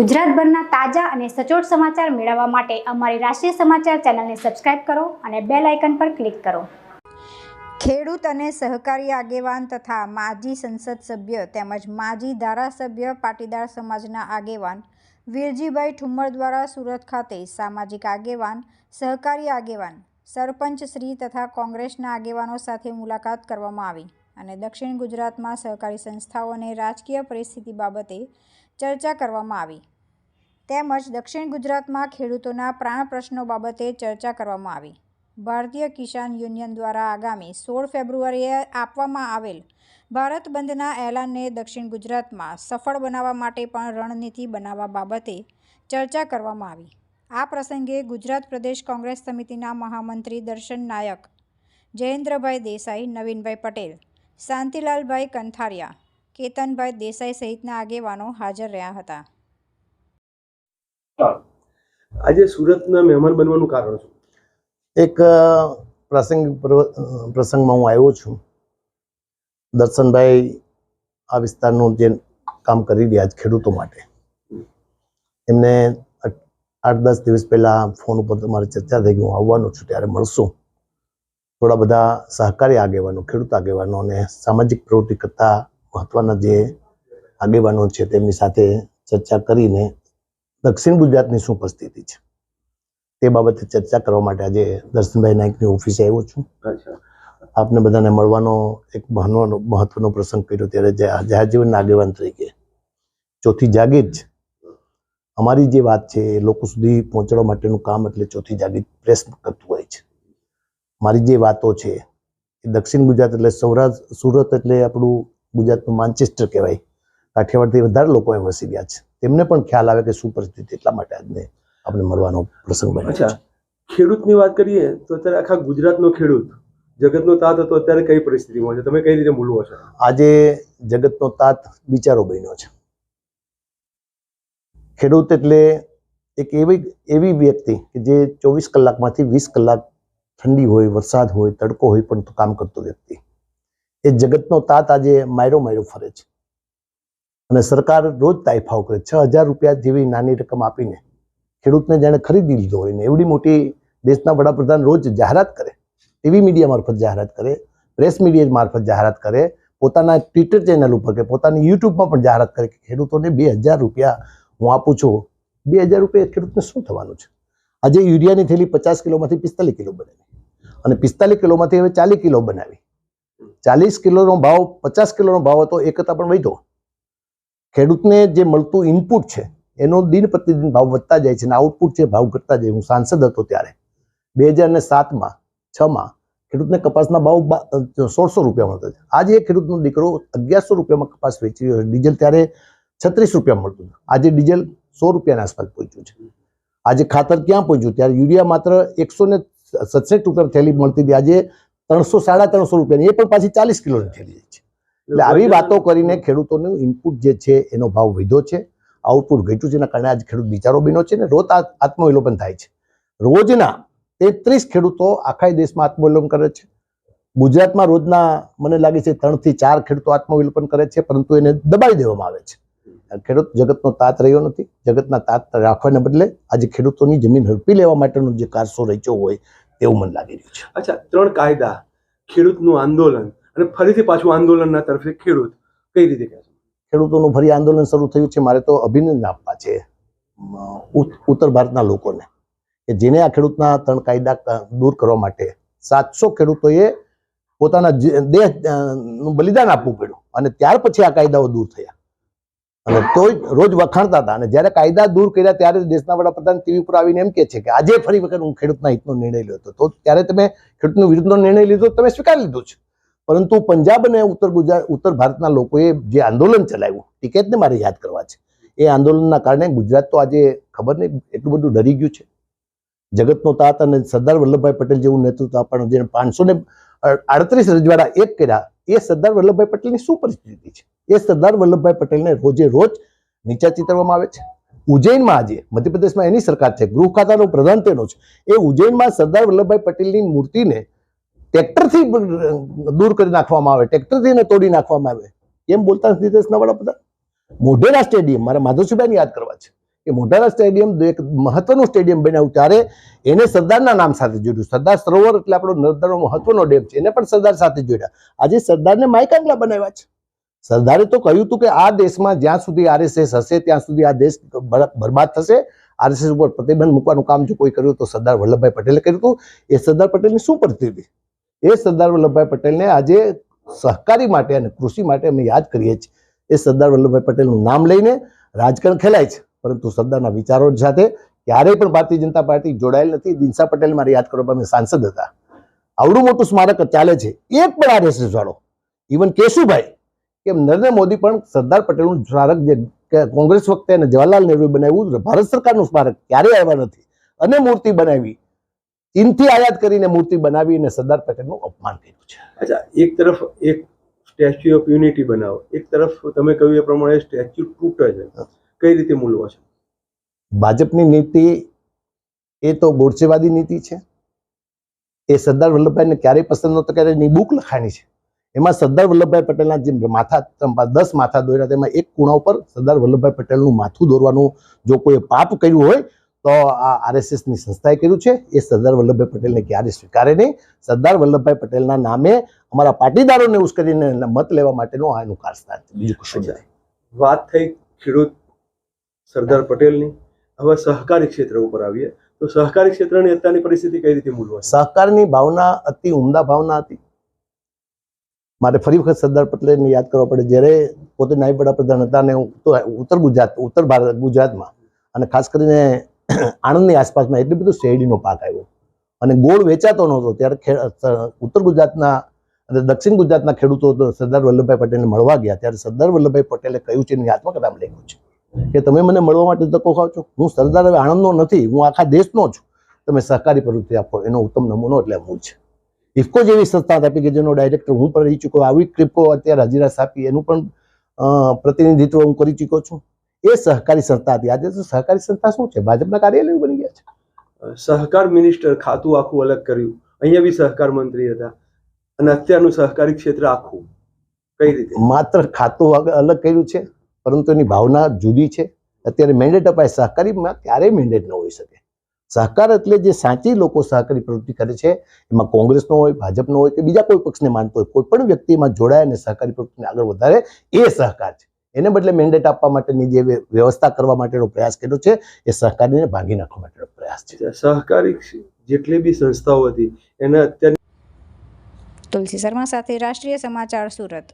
ગુજરાતભરના તાજા અને સચોટ સમાચાર મેળવવા માટે અમારી રાષ્ટ્રીય સમાચાર ચેનલને સબસ્ક્રાઇબ કરો અને બેલ આઇકન પર ક્લિક કરો. ખેડૂત અને સહકારી આગેવાન તથા માજી સંસદ સભ્ય તેમજ માજી ધારાસભ્ય પાટીદાર સમાજના આગેવાન વીરજીભાઈ ઠુમ્મર દ્વારા સુરત ખાતે સામાજિક આગેવાન, સહકારી આગેવાન, સરપંચ શ્રી તથા કોંગ્રેસના આગેવાનો સાથે મુલાકાત કરવામાં આવી અને દક્ષિણ ગુજરાતમાં સહકારી સંસ્થાઓ અને રાજકીય પરિસ્થિતિ બાબતે ચર્ચા કરવામાં આવી. તેમજ દક્ષિણ ગુજરાતમાં ખેડૂતોના પ્રાણ પ્રશ્નો બાબતે ચર્ચા કરવામાં આવી. ભારતીય કિસાન યુનિયન દ્વારા આગામી સોળ ફેબ્રુઆરીએ આપવામાં આવેલ ભારત બંધના એલાનને દક્ષિણ ગુજરાતમાં સફળ બનાવવા માટે પણ રણનીતિ બનાવવા બાબતે ચર્ચા કરવામાં આવી. આ પ્રસંગે ગુજરાત પ્રદેશ કોંગ્રેસ સમિતિના મહામંત્રી દર્શન નાયક, જયેન્દ્રભાઈ દેસાઈ, નવીનભાઈ પટેલ, શાંતિલાલભાઈ કંથારિયા, કેતનભાઈ દેસાઈ સહિતના આગેવાનો હાજર રહ્યા હતા. આજે સુરતના મહેમાન બનવાનું કારણ શું? એક પ્રસંગ પ્રસંગમાં હું આવ્યો છું. દર્શનભાઈ આ વિસ્તારનું જે કામ કરી રહ્યા છે ખેડૂતો માટે. એમને આઠ દસ દિવસ પહેલા ફોન ઉપર તમારી ચર્ચા થઈ ગઈ હું આવવાનો છું, ત્યારે મળશું. થોડા બધા સહકારી આગેવાનો, ખેડૂત આગેવાનો અને સામાજિક પ્રવૃત્તિ કરતા મહત્વના જે આગેવાનો છે તેમની સાથે ચર્ચા કરીને દક્ષિણ ગુજરાતની શું પરિસ્થિતિ છે? તે બાબતે ચર્ચા કરવા માટે આજે દર્શનભાઈ નાયકની ઓફિસે આવ્યો છું. આપને બધાને મળવાનો એક મહત્વનો મહત્વનો પ્રસંગ કર્યો ત્યારે જા- જાહેર જીવનના આગેવાન તરીકે ચોથી જાગીર જ અમારી જે વાત છે એ લોકો સુધી પહોંચાડવા માટેનું કામ એટલે ચોથી જાગીર પ્રેસ કરતું હોય છે. મારી જે વાતો છે એ દક્ષિણ ગુજરાત એટલે સૌરાષ્ટ્ર સુરત એટલે આપણું ગુજરાતનું માન્ચેસ્ટર કહેવાય. કાઠિયાવાડથી વધારે લોકો અહીં વસી ગયા છે. તેમને પણ ખ્યાલ આવે કે શું પરિસ્થિતિ એટલા માટે આજને આપણે મળવાનો પ્રસંગ બન્યો છે. ખેડૂતની વાત કરીએ તો અત્યારે આખા ગુજરાતનો ખેડૂત જગતનો તાત હતો અત્યારે કઈ પરિસ્થિતિમાં છે? તમે કઈ રીતે મૂલવો છો આજે જગતનો તાત બિચારો બન્યો છે. ખેડૂત એટલે એક એવી એવી વ્યક્તિ કે જે ચોવીસ કલાકમાંથી વીસ કલાક ઠંડી હોય વરસાદ હોય તડકો હોય પણ કામ કરતો વ્યક્તિ. એ જગતનો તાત આજે માયરો માયરો ફરે છે. અને સરકાર રોજ તાઇફાવ કરે છ. હજાર રૂપિયા જેવી નાની રકમ આપીને ખેડૂતને જેણે ખરીદી લીધો હોય ને એવડી મોટી દેશના વડાપ્રધાન રોજ જાહેરાત કરે, ટીવી મીડિયા મારફત જાહેરાત કરે, પ્રેસ મીડિયા મારફત જાહેરાત કરે, પોતાના ટ્વિટર ચેનલ ઉપર કે પોતાની યુટ્યુબમાં પણ જાહેરાત કરે કે ખેડૂતોને બે હજાર રૂપિયા હું આપું છું. બે હજાર રૂપિયા ખેડૂતને શું થવાનું છે? આજે યુરિયાની થેલી પચાસ કિલોમાંથી પિસ્તાલીસ કિલો બનાવી અને પિસ્તાલીસ કિલોમાંથી હવે ચાલીસ કિલો બનાવી. ચાલીસ કિલોનો ભાવ, પચાસ કિલોનો ભાવ હતો એ કરતાં પણ વધ્યો. ખેડૂતને જે મળતું ઇનપુટ છે, એનો દિન પ્રતિદિન ભાવ વધતા જાય છે અને આઉટપુટ છે ભાવ ઘટતા જાય હું સાંસદ હતો ત્યારે. બે હજાર ને સાતમાં, છમાં ખેડૂતને કપાસના ભાવ સોળસો રૂપિયા મળતા છે આજે એ ખેડૂતનો દીકરો અગિયારસો રૂપિયામાં કપાસ વેચી રહ્યો ડીઝલ ત્યારે છત્રીસ રૂપિયા મળતું હતું. આજે ડીઝલ સો રૂપિયાના આસપાસ પહોંચ્યું છે. આજે ખાતર ક્યાં પહોંચ્યું? ત્યારે યુરિયા માત્ર એકસો ને સડસઠ રૂપિયા થેલી મળતી હતી. આજે ત્રણસો, સાડા ત્રણસો રૂપિયાની. એ પણ પાછી ચાલીસ કિલોની થેલી જાય છે. એટલે આવી વાતો કરીને ખેડૂતોનું ઇનપુટ જે છે એનો ભાવ વધ્યો છે. આઉટપુટ ઘટ્યું છે એના કારણે આજ ખેડૂત બિચારો બીનો છે ને રોજ આત્મવિલોપન થાય છે. રોજના તેત્રીસ ખેડૂતો આખા દેશમાં આત્મવિલોપન કરે છે. ગુજરાતમાં રોજના મને લાગે છે ત્રણથી ચાર ખેડૂતો આત્મવિલોપન કરે છે પરંતુ એને દબાઈ દેવામાં આવે છે. ખેડૂત જગતનો તાત રહ્યો નથી. જગતના તાત રાખવાને બદલે આજે ખેડૂતોની જમીન હડપી લેવા માટેનો જે કારસો રચ્યો હોય તેવું મને લાગી રહ્યું છે. અચ્છા ત્રણ કાયદા ખેડૂતનું આંદોલન અને ફરીથી પાછું આંદોલનના તરફે ખેડૂત કઈ રીતે ખેડૂતોનું ફરી આંદોલન શરૂ થયું છે. મારે તો અભિનંદન આપવા છે ઉત્તર ભારતના લોકોને કે જેને આ ખેડૂતના ત્રણ કાયદા દૂર કરવા માટે સાતસો ખેડૂતોએ પોતાના જે- દેહનું બલિદાન આપવું પડ્યું અને ત્યાર પછી આ કાયદાઓ દૂર થયા. અને તોય રોજ વખાણતા હતા અને જ્યારે કાયદા દૂર કર્યા ત્યારે દેશના વડાપ્રધાન ટીવી પર આવીને એમ કે છે કે આજે ફરી વખત હું ખેડૂતના હિતનો નિર્ણય લીધો તો ત્યારે તમે ખેડૂતનો વિરુદ્ધનો નિર્ણય લીધો તમે સ્વીકારી લીધો છે. પરંતુ પંજાબ અને ઉત્તર ગુજરાત, ઉત્તર ભારતના લોકોએ જે આંદોલન ચલાવ્યું, ટિકેટને મારે યાદ કરવા છે. એ આંદોલનના કારણે ગુજરાત તો આજે ખબર નહીં, એટલું બધું ડરી ગયું છે. જગતનો તાત અને સરદાર વલ્લભભાઈ પટેલ જેવું નેતૃત્વ આપણને જે પાંચસો ને આડત્રીસ રજવાડા એક કર્યા, એ સરદાર વલ્લભભાઈ પટેલની શું પરિસ્થિતિ છે? એ સરદાર વલ્લભભાઈ પટેલને રોજે રોજ નીચા ચિતરવામાં આવે છે. ઉજ્જૈનમાં આજે, મધ્યપ્રદેશમાં એની સરકાર છે, ગૃહ ખાતાનો પ્રધાન તેનો છે. એ ઉજ્જૈનમાં સરદાર વલ્લભભાઈ પટેલની મૂર્તિને ટ્રેક્ટરથી દૂર કરી નાખવામાં આવે, ટ્રેક્ટરથી એને તોડી નાખવામાં આવે. એમ બોલતા નથી દેશના વડાપ્રધાન મોઢેરા સ્ટેડિયમ, મારે માધવસુભાઈને યાદ કરવા છે કે મોઢેરા સ્ટેડિયમ એક મહત્વનું સ્ટેડિયમ બનાવ્યું ત્યારે એને સરદારના નામ સાથે જોડ્યું. સરદાર સરોવર એટલે આપણો નર્મદાનો મહત્વનો ડેમ છે. એને પણ સરદાર સાથે જોડ્યા. આજે સરદારને માયકાંગલા બનાવ્યા છે. સરદારે તો કહ્યું હતું કે આ દેશમાં જ્યાં સુધી આરએસએસ હશે, ત્યાં સુધી આ દેશ બર- બરબાદ થશે. આરએસએસ ઉપર પ્રતિબંધ મૂકવાનું કામ જો કોઈ કર્યું તો સરદાર વલ્લભભાઈ પટેલે કર્યું હતું. એ સરદાર પટેલની શું પરિસ્થિતિ એ સરદાર વલ્લભભાઈ પટેલને આજે સહકારી માટે અને કૃષિ માટે અમે યાદ કરીએ છીએ. એ સરદાર વલ્લભભાઈ પટેલનું નામ લઈને રાજકારણ ખેલાય છે. પરંતુ સરદારના વિચારો સાથે ક્યારેય પણ ભારતીય જનતા પાર્ટી જોડાયેલ નથી. દિનસા પટેલ મારે યાદ કરવા અમે સાંસદ હતા. આવડું મોટું સ્મારક ચાલે છે. એક પણ આરએસએસ વાળો. ઇવન કેશુભાઈ કે નરેન્દ્ર મોદી પણ સરદાર પટેલનું સ્મારક જે કોંગ્રેસ વખતે અને જવાહરલાલ નહેરુએ બનાવ્યું, ભારત સરકારનું સ્મારક ક્યારેય આવ્યા નથી. અને મૂર્તિ બનાવી. ચીનથી આયાત કરીને મૂર્તિ બનાવી અને સરદાર પટેલનું અપમાન કર્યું છે. અચ્છા એક તરફ એક સ્ટેચ્યુ ઓફ યુનિટી બનાવો એક તરફ તમે કહ્યું એ પ્રમાણે સ્ટેચ્યુ તૂટે છે. કઈ રીતે મૂલવો છે? ભાજપની નીતિ એ તો ગોડસેવાદી નીતિ છે. એ સરદાર વલ્લભભાઈને ક્યારેય પસંદ નહોતો ક્યારે એની બુક લખાણી છે. એમાં સરદાર વલ્લભભાઈ પટેલના જે માથા દસ માથા દોર્યા તેમાં એક ખૂણા ઉપર સરદાર વલ્લભભાઈ પટેલનું માથું દોરવાનું જો કોઈ પાપ કર્યું હોય તો આ આરએસએસની સંસ્થાએ કર્યું છે. એ સરદાર વલ્લભભાઈ પટેલને ક્યારે સ્વીકારે નહીં. સરદાર વલ્લભભાઈ પટેલના નામે અમારા પાટીદારોને ઉશ્કરીને મત લેવા માટેનું આ એનું કારસ્થાન છે. બીજું કશું. નથી વાત થઈ ખેડૂત સરદાર પટેલની. હવે સહકારી ક્ષેત્ર ઉપર આવીએ. તો સહકારી ક્ષેત્રની અત્યારની પરિસ્થિતિ કઈ રીતે મૂલવો સહકારની ભાવના અતિ ઉમદા ભાવના હતી. મારે ફરી વખત સરદાર પટેલને યાદ કરવા પડે. જ્યારે પોતે નાયબ વડાપ્રધાન હતા અને ઉત્તર ગુજરાત ઉત્તર ભારત ગુજરાતમાં. અને ખાસ કરીને આણંદની આસપાસમાં એટલું બધું શેરડીનો પાક આવ્યો. અને ગોળ વેચાતો નહોતો. ત્યારે ઉત્તર ગુજરાતના, અને દક્ષિણ ગુજરાતના ખેડૂતો સરદાર વલ્લભભાઈ પટેલને મળવા ગયા. ત્યારે સરદાર વલ્લભભાઈ પટેલે કહ્યું છે, એની આત્મકથામાં લખ્યું છે. કે તમે મને મળવા માટે ધક્કો ખાવ છો? હું સરદાર હવે આણંદનો નથી. હું આખા દેશનો છું. તમે સહકારી પ્રવૃત્તિ આપો. એનો ઉત્તમ નમૂનો એટલે અમૂલ છે. ઇફકો જેવી સંસ્થા આપી કે જેનો ડાયરેક્ટર હું પણ રહી ચૂક્યો. આવી ક્રિપકો અત્યારે હજીરા સ્થાપી એનું પણ પ્રતિનિધિત્વ હું કરી ચૂક્યો છું. એ સહકારી સંસ્થા હતી. આજે તો સહકારી સંસ્થા શું છે? ભાજપના કાર્યાલય બની ગયા છે. સહકાર મિનિસ્ટર ખાતું આખું અલગ કર્યું. અહીંયા બી સહકાર મંત્રી હતા. અને અત્યારનું સહકારી ક્ષેત્ર આખું. કઈ રીતે? માત્ર ખાતું અલગ કર્યું છે પરંતુ એની ભાવના જુદી છે. અત્યારે મેન્ડેટ અપાય સહકારીમાં ક્યારેય મેન્ડેટ ન હોઈ શકે. સહકાર એટલે જે સાચી લોકો સહકારી પ્રવૃત્તિ કરે છે એમાં કોંગ્રેસનો હોય ભાજપનો હોય કે બીજા કોઈ પક્ષને માનતો હોય કોઈ પણ વ્યક્તિમાં જોડાય અને સહકારી પ્રવૃત્તિને આગળ વધારે એ સહકાર છે. એને બદલે મેન્ડેટ આપવા માટેની જે વ્યવસ્થા કરવા માટેનો પ્રયાસ કર્યો છે એ સહકારીને ભાંગી નાખવા માટેનો પ્રયાસ છે. સહકારી જેટલી બી સંસ્થાઓ હતી એને અત્યારે તુલસી શર્મા સાથે રાષ્ટ્રીય સમાચાર સુરત.